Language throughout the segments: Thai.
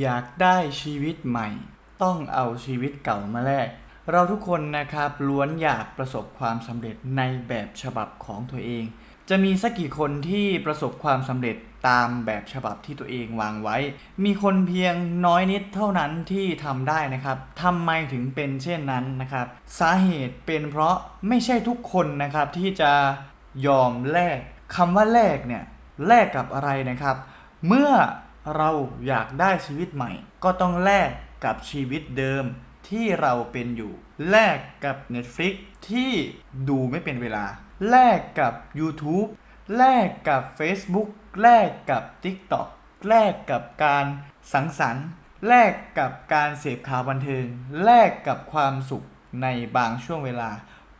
อยากได้ชีวิตใหม่ ต้องเอาชีวิตเก่ามาแลกเราทุกคนนะครับล้วนอยากประสบความสำเร็จในแบบฉบับของตัวเอง จะมีสักกี่คนที่ประสบความสำเร็จตามแบบฉบับที่ตัวเองวางไว้ มีคนเพียงน้อยนิดเท่านั้นที่ทำได้นะครับทำไมถึงเป็นเช่นนั้นนะครับ สาเหตุเป็นเพราะไม่ใช่ทุกคนนะครับที่จะยอมแลกคำว่าแลกเนี่ยแลกกับอะไรนะครับ เมื่อ เราอยากได้ชีวิตใหม่ ก็ต้องแลกกับชีวิตเดิมที่เราเป็นอยู่ แลกกับ Netflix ที่ดูไม่เป็นเวลา แลกกับ YouTube แลกกับ Facebook แลกกับ TikTok แลกกับการสังสรรค์ แลกกับการเสพข่าวบันเทิง แลกกับความสุขในบางช่วงเวลา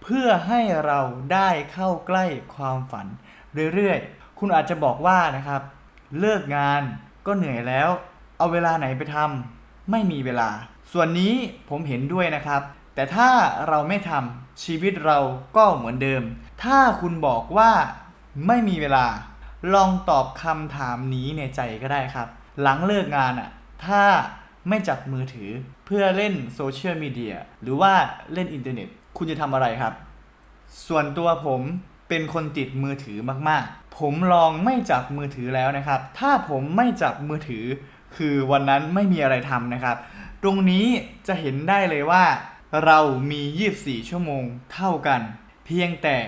เพื่อให้เราได้เข้าใกล้ความฝันเรื่อยๆ คุณอาจจะบอกว่านะครับ เลิกงาน ก็เหนื่อยแล้ว เอาเวลาไหนไปทำไม่มีเวลา ส่วนนี้ผมเห็นด้วยนะครับ แต่ถ้าเราไม่ทำชีวิตเราก็เหมือนเดิม ถ้าคุณบอกว่าไม่มีเวลา ลองตอบคำถามนี้ในใจก็ได้ครับ หลังเลิกงานอะถ้าไม่จับมือถือเพื่อเล่นโซเชียลมีเดียหรือว่าเล่นอินเทอร์เน็ต คุณจะทำอะไรครับ ส่วนตัวผม เป็นคนติดมือถือมากๆ ผมลองไม่จับมือถือแล้วนะครับ ถ้าผมไม่จับมือถือ คือวันนั้นไม่มีอะไรทำนะครับ ตรงนี้จะเห็นได้เลยว่า เรามี 24 ชั่วโมงเท่ากัน เพียงแต่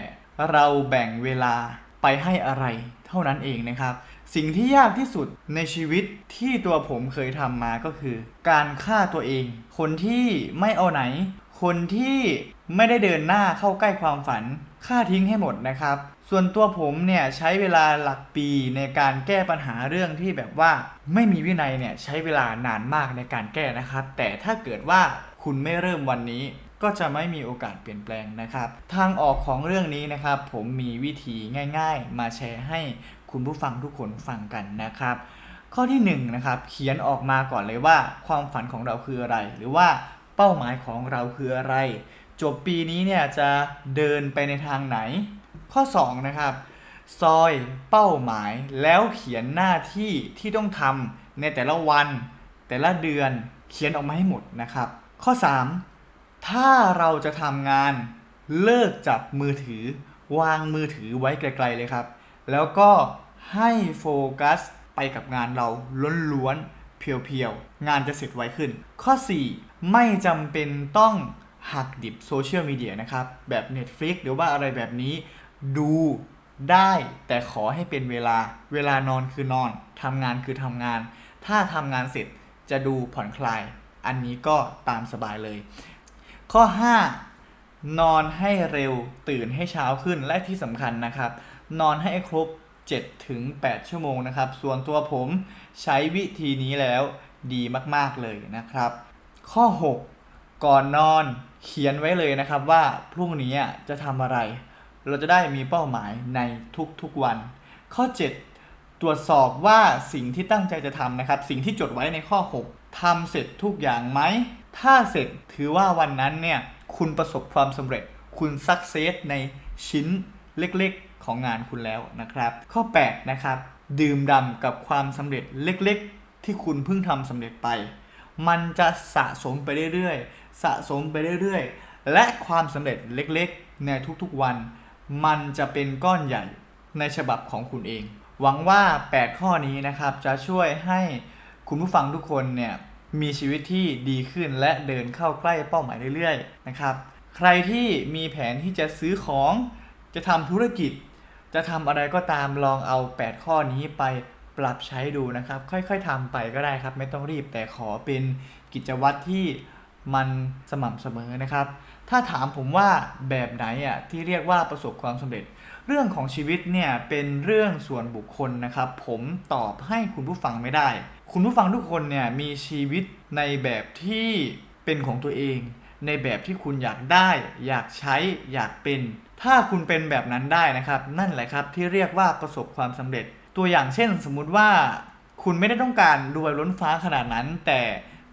เราแบ่งเวลาไปให้อะไรเท่านั้นเองนะครับ สิ่งที่ยากที่สุดในชีวิตที่ตัวผมเคยทำมาก็คือ การฆ่าตัวเอง คนที่ไม่เอาไหน คนที่ไม่ได้เดินหน้าเข้าใกล้ความฝัน ฆ่าทิ้งให้หมดนะครับ ส่วนตัวผมเนี่ยใช้เวลาหลักปีในการแก้ปัญหาเรื่องที่แบบว่าไม่มีวินัยเนี่ยใช้เวลานานมากในการแก้นะครับ แต่ถ้าเกิดว่าคุณไม่เริ่มวันนี้ ก็จะไม่มีโอกาสเปลี่ยนแปลงนะครับ ทางออกของเรื่องนี้นะครับ ผมมีวิธีง่าย ๆ มาแชร์ให้คุณผู้ฟังทุกคนฟังกันนะครับ ข้อที่1นงนะครับเขียนออกมาก่อนเลยว่า ความฝันของเราคืออะไร หรือว่าเป้าหมายของเราคืออะไร จบปีนี้เนี่ยจะเดินไปในทางไหน ข้อ 2 นะครับ ซอยเป้าหมายแล้วเขียนหน้าที่ที่ต้องทำในแต่ละวัน แต่ละเดือนเขียนออกมาให้หมดนะครับ ข้อ 3 ถ้าเราจะทำงานเลิกจับมือถือ วางมือถือไว้ไกลๆเลยครับ แล้วก็ให้โฟกัสไปกับงานเราล้วนๆเพียวๆ งานจะเสร็จไวขึ้น ข้อ 4 ไม่จำเป็นต้อง หักดิบโซเชียลมีเดียนะครับ แบบ Netflix หรือว่าอะไรแบบนี้ดูได้แต่ขอให้เป็นเวลาเวลานอนคือนอนทำงานคือทำงาน ถ้าทำงานเสร็จจะดูผ่อนคลาย อันนี้ก็ตามสบายเลย ข้อ 5 นอนให้เร็วตื่นให้เช้าขึ้นและที่สำคัญนะครับ นอนให้ครบ7ถึง8ชั่วโมงนะครับ ส่วนตัวผมใช้วิธีนี้แล้วดีมาก ๆ เลยนะครับ ข้อ 6 ก่อนนอน เขียนไว้เลยนะครับว่าพรุ่งนี้จะทำอะไร เราจะได้มีเป้าหมายในทุกๆวัน ข้อ 7 ตรวจสอบว่าสิ่งที่ตั้งใจจะทำนะครับ สิ่งที่จดไว้ในข้อ 6ทำเสร็จทุกอย่างไหม ถ้าเสร็จถือว่าวันนั้นเนี่ยคุณประสบความสำเร็จ คุณสักเซสในชิ้นเล็กๆของงานคุณแล้วนะครับ ข้อ 8 นะครับ ดื่มด่ำกับความสำเร็จเล็กๆ ที่คุณเพิ่งทำสำเร็จไป มันจะสะสมไปเรื่อยๆ สะสมไปเรื่อยๆ และความสำเร็จเล็กๆ ในทุกๆวัน มันจะเป็นก้อนใหญ่ในฉบับของคุณเอง หวังว่า 8 ข้อนี้นะครับจะช่วยให้คุณผู้ฟังทุกคนเนี่ยมีชีวิตที่ดีขึ้นและเดินเข้าใกล้เป้าหมายเรื่อยๆนะครับ ใครที่มีแผนที่จะซื้อของ จะทำธุรกิจ จะทำอะไรก็ตามลองเอา 8 ข้อนี้ไปปรับใช้ดูนะครับ ค่อยๆทำไปก็ได้ครับ ไม่ต้องรีบแต่ขอเป็นกิจวัตรที่ มันสม่ำเสมอนะครับ ถ้าถามผมว่าแบบไหนอะที่เรียกว่าประสบความสำเร็จ เรื่องของชีวิตเนี่ยเป็นเรื่องส่วนบุคคลนะครับ ผมตอบให้คุณผู้ฟังไม่ได้ คุณผู้ฟังทุกคนเนี่ยมีชีวิตในแบบที่เป็นของตัวเอง ในแบบที่คุณอยากได้ อยากใช้อยากเป็น ถ้าคุณเป็นแบบนั้นได้นะครับ นั่นแหละครับที่เรียกว่าประสบความสำเร็จ ตัวอย่างเช่น สมมุติว่า คุณไม่ได้ต้องการรวยล้นฟ้าขนาดนั้น แต่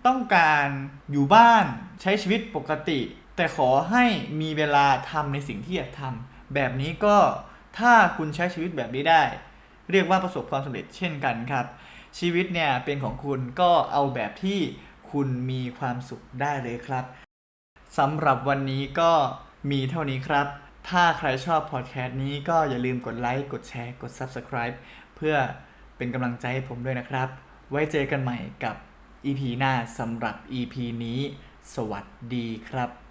ต้องการอยู่บ้านใช้ชีวิตปกติ แต่ขอให้มีเวลาทำในสิ่งที่อยากทำแบบนี้ก็ถ้าคุณใช้ชีวิตแบบนี้ได้ เรียกว่าประสบความสำเร็จเช่นกันครับ ชีวิตเนี่ยเป็นของคุณก็เอาแบบที่คุณมีความสุขได้เลยครับสำหรับวันนี้ก็มีเท่านี้ครับ ถ้าใครชอบพอดแคสต์นี้ก็อย่าลืมกดไลค์ กดแชร์ กด Subscribe เพื่อเป็นกำลังใจให้ผมด้วยนะครับ ไว้เจอกันใหม่กับ EP หน้าสำหรับ EP นี้ สวัสดีครับ